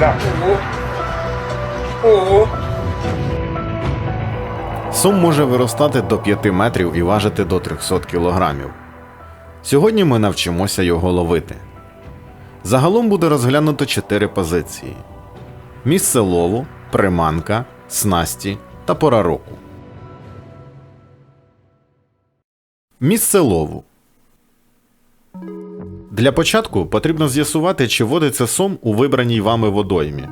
Так, ого. Ого. Сом може виростати до 5 метрів і важити до 300 кілограмів. Сьогодні ми навчимося його ловити. Загалом буде розглянуто 4 позиції: місце лову, приманка, снасті та пора року. Місце лову. Для початку потрібно з'ясувати, чи водиться сом у вибраній вами водоймі.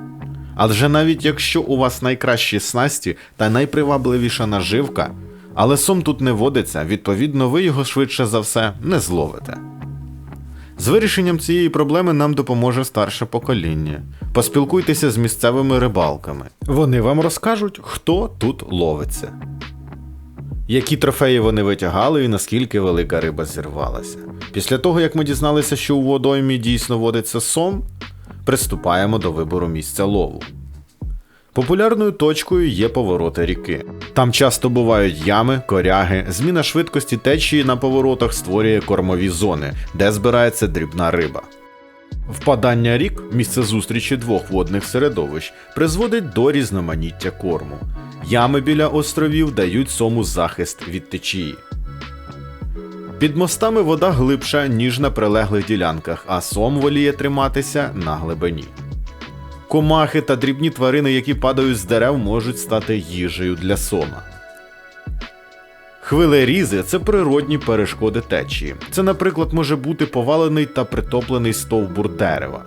Адже навіть якщо у вас найкращі снасті та найпривабливіша наживка, але сом тут не водиться, відповідно, ви його швидше за все не зловите. З вирішенням цієї проблеми нам допоможе старше покоління. Поспілкуйтеся з місцевими рибалками. Вони вам розкажуть, хто тут ловиться. Які трофеї вони витягали і наскільки велика риба зірвалася. Після того, як ми дізналися, що у водоймі дійсно водиться сом, приступаємо до вибору місця лову. Популярною точкою є повороти ріки. Там часто бувають ями, коряги, зміна швидкості течії на поворотах створює кормові зони, де збирається дрібна риба. Впадання рік, місце зустрічі двох водних середовищ, призводить до різноманіття корму. Ями біля островів дають сому захист від течії. Під мостами вода глибша, ніж на прилеглих ділянках, а сом воліє триматися на глибині. Комахи та дрібні тварини, які падають з дерев, можуть стати їжею для сома. Хвилерізи це природні перешкоди течії. Це, наприклад, може бути повалений та притоплений стовбур дерева.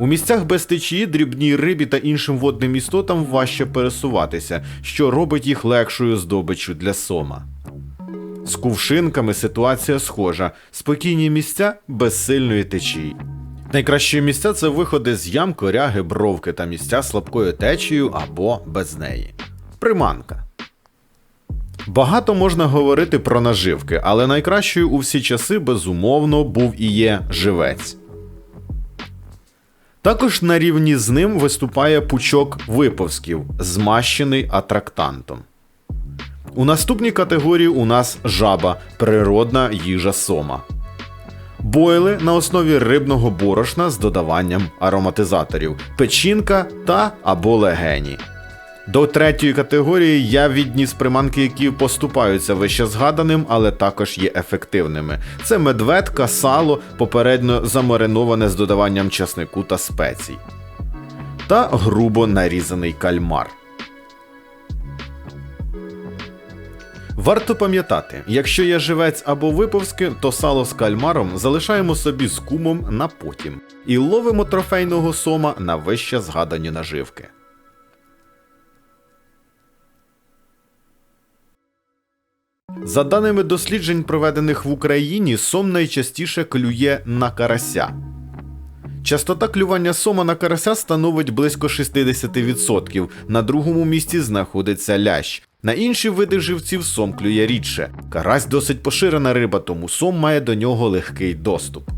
У місцях без течії дрібній рибі та іншим водним істотам важче пересуватися, що робить їх легшою здобиччю для сома. З кувшинками ситуація схожа: спокійні місця без сильної течії. Найкращі місця це виходи з ям, коряги, бровки та місця слабкою течією або без неї. Приманка. Багато можна говорити про наживки, але найкращою у всі часи безумовно був і є живець. Також на рівні з ним виступає пучок виповзків, змащений атрактантом. У наступній категорії у нас жаба природна їжа сома. Бойли на основі рибного борошна з додаванням ароматизаторів, печінка та або легені. До третьої категорії я відніс приманки, які поступаються вище згаданим, але також є ефективними. Це медведка, сало, попередньо замариноване з додаванням часнику та спецій. Та грубо нарізаний кальмар. Варто пам'ятати, якщо є живець або виповзки, то сало з кальмаром залишаємо собі з кумом на потім і ловимо трофейного сома на вище згадані наживки. За даними досліджень, проведених в Україні, сом найчастіше клює на карася. Частота клювання сома на карася становить близько 60%. На другому місці знаходиться лящ. На інші види живців сом клює рідше. Карась досить поширена риба, тому сом має до нього легкий доступ.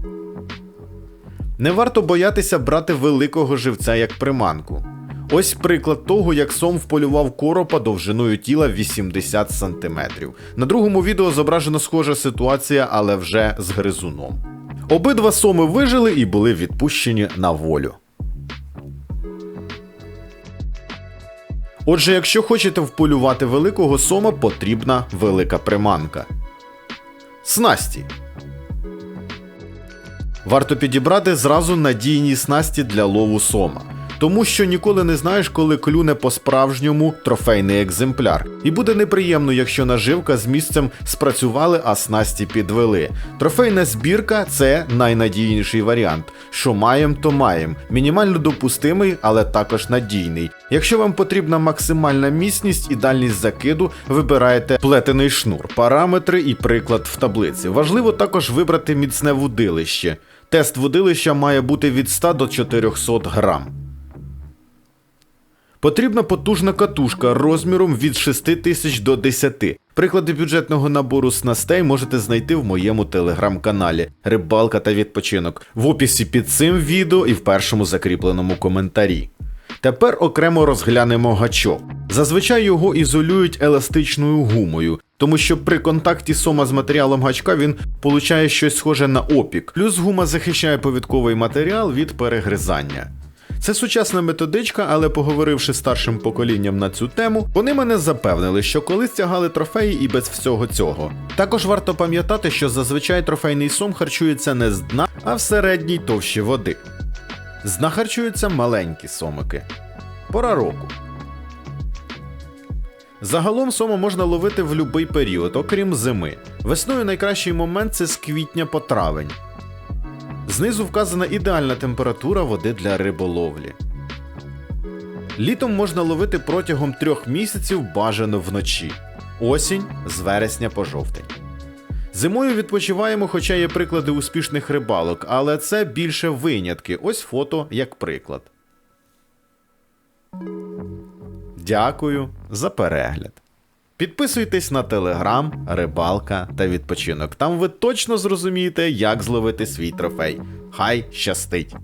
Не варто боятися брати великого живця як приманку. Ось приклад того, як сом вполював коропа довжиною тіла 80 см. На другому відео зображена схожа ситуація, але вже з гризуном. Обидва соми вижили і були відпущені на волю. Отже, якщо хочете вполювати великого сома, потрібна велика приманка. Снасті. Варто підібрати зразу надійні снасті для лову сома. Тому що ніколи не знаєш, коли клюне по-справжньому трофейний екземпляр. І буде неприємно, якщо наживка з місцем спрацювали, а снасті підвели. Трофейна збірка це найнадійніший варіант. Що маєм, то маєм. Мінімально допустимий, але також надійний. Якщо вам потрібна максимальна міцність і дальність закиду, вибираєте плетений шнур, параметри і приклад в таблиці. Важливо також вибрати міцне вудилище. Тест вудилища має бути від 100 до 400 грам. Потрібна потужна катушка розміром від 6 тисяч до 10. Приклади бюджетного набору снастей можете знайти в моєму телеграм-каналі Рибалка та відпочинок в описі під цим відео і в першому закріпленому коментарі. Тепер окремо розглянемо гачок. Зазвичай його ізолюють еластичною гумою, тому що при контакті сома з матеріалом гачка він получає щось схоже на опік. Плюс гума захищає повідковий матеріал від перегризання. Це сучасна методичка, але поговоривши з старшим поколінням на цю тему, вони мене запевнили, що колись тягали трофеї і без всього цього. Також варто пам'ятати, що зазвичай трофейний сом харчується не з дна, а в середній товщі води. З дна харчуються маленькі сомики. Пора року. Загалом сома можна ловити в будь-який період, окрім зими. Весною найкращий момент це з квітня по травень. Знизу вказана ідеальна температура води для риболовлі. Літом можна ловити протягом трьох місяців бажано вночі. Осінь з вересня по жовтень. Зимою відпочиваємо, хоча є приклади успішних рибалок, але це більше винятки. Ось фото як приклад. Дякую за перегляд. Підписуйтесь на телеграм, рибалка та відпочинок. Там ви точно зрозумієте, як зловити свій трофей. Хай щастить!